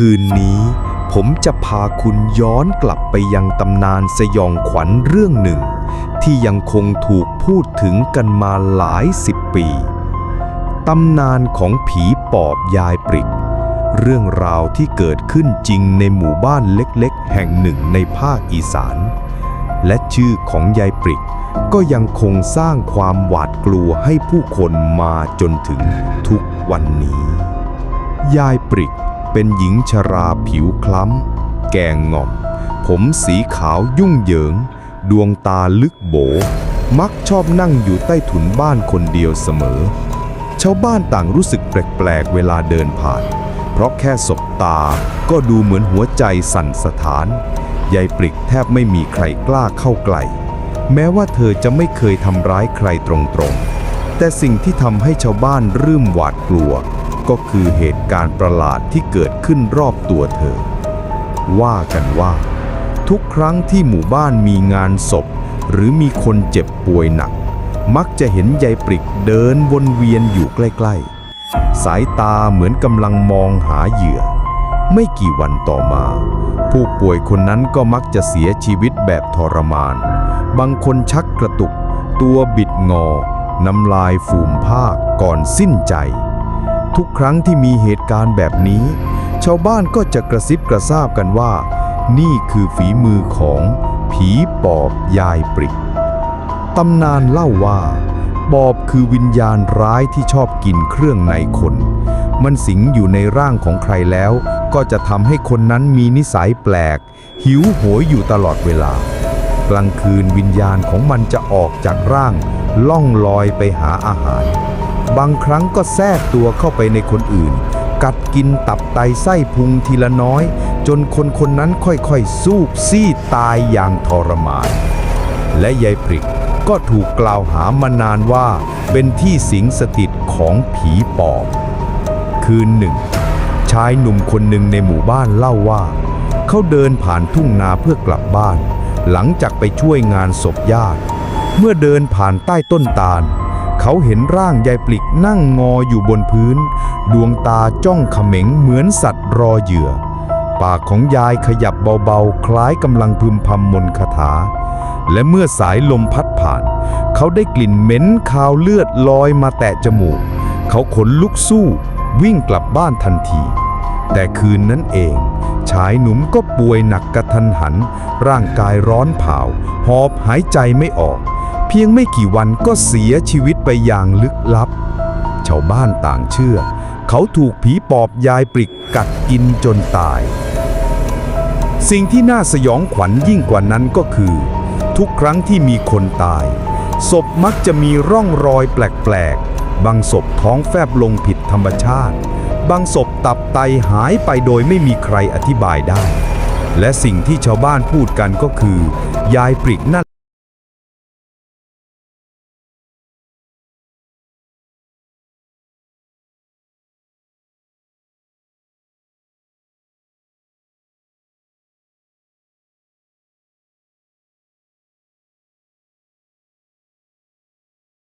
คืนนี้ผมจะพาคุณย้อนกลับไปยังตำนานสยองขวัญเรื่องหนึ่ง ที่ยังคงถูกพูดถึงกันมาหลายสิบปี ตำนานของผีปอบยายปริก เรื่องราวที่เกิดขึ้นจริงในหมู่บ้านเล็กๆ แห่งหนึ่งในภาคอีสาน และชื่อของยายปริกก็ยังคงสร้างความหวาดกลัวให้ผู้คนมาจนถึงทุกวันนี้ ยายปริก เป็นหญิงชราผิวคล้ำ แกงง่อม ผมสีขาวยุ่งเหยิง ดวงตาลึกโบ มักชอบนั่งอยู่ใต้ถุนบ้านคนเดียวเสมอ ชาวบ้านต่างรู้สึกแปลกๆเวลาเดินผ่าน เพราะแค่สบตาก็ดูเหมือนหัวใจสั่นสถานยายปริกแทบไม่มีใครกล้าเข้าใกล้แม้ว่าเธอจะไม่เคยทำร้ายใครตรงๆ แต่สิ่งที่ทำให้ชาวบ้านรื่มหวาดกลัว ก็คือเหตุการณ์ประหลาดที่เกิดขึ้นรอบตัวเธอ ว่ากันว่า ทุกครั้งที่หมู่บ้านมีงานศพ หรือมีคนเจ็บป่วยหนัก มักจะเห็นยายปริกเดินวนเวียนอยู่ใกล้ๆ สายตาเหมือนกำลังมองหาเหยื่อ ไม่กี่วันต่อมา ผู้ป่วยคนนั้นก็มักจะเสียชีวิตแบบทรมาน บางคนชักกระตุก ตัวบิดงอ น้ำลายฟูมภาคก่อนสิ้นใจ ทุกครั้งที่มีเหตุการณ์แบบนี้ ชาวบ้านก็จะกระซิบกระซาบกันว่า นี่คือฝีมือของผีปอบยายปริกตำนานเล่าว่าปอบคือวิญญาณร้ายที่ชอบกินเครื่องในคน มันสิงอยู่ในร่างของใครแล้ว ก็จะทำให้คนนั้นมีนิสัยแปลก หิวโหยอยู่ตลอดเวลา กลางคืนวิญญาณของมันจะออกจากร่าง ล่องลอยไปหาอาหาร บางครั้งก็แทรกตัวเข้าไปในคนอื่น กัดกินตับไตไส้พุงทีละน้อย จนคนคนนั้นค่อยๆ สูบซีดตายอย่างทรมาน และยายปริกก็ถูกกล่าวหามานานว่า เป็นที่สิงสถิตของผีปอบ คืนหนึ่ง ชายหนุ่มคนหนึ่งในหมู่บ้านเล่าว่า เขาเดินผ่านทุ่งนาเพื่อกลับบ้าน หลังจากไปช่วยงานศพญาติ เมื่อเดินผ่านใต้ต้นตาล เขาเห็นร่างยายปลิกนั่งงออยู่บนพื้น ดวงตาจ้องเขม็งเหมือนสัตว์รอเหยื่อ ปากของยายขยับเบาๆ คล้ายกำลังพึมพำมนคาถา และเมื่อสายลมพัดผ่าน เขาได้กลิ่นเหม็นคาวเลือดลอยมาแตะจมูก เขาขนลุกสู้วิ่งกลับบ้านทันที แต่คืนนั้นเอง ชายหนุ่มก็ป่วยหนักกระทันหัน ร่างกายร้อนเผาหอบหายใจไม่ออก เพียงไม่กี่วันก็เสียชีวิตไปอย่างลึกลับ ชาวบ้านต่างเชื่อ เขาถูกผีปอบยายปริกกัดกินจนตาย สิ่งที่น่าสยองขวัญยิ่งกว่านั้นก็คือ ทุกครั้งที่มีคนตาย ศพมักจะมีร่องรอยแปลกๆ บางศพท้องแฟบลงผิดธรรมชาติ บางศพตับไตหายไปโดยไม่มีใครอธิบายได้ และสิ่งที่ชาวบ้านพูดกันก็คือ ยายปริกนั่น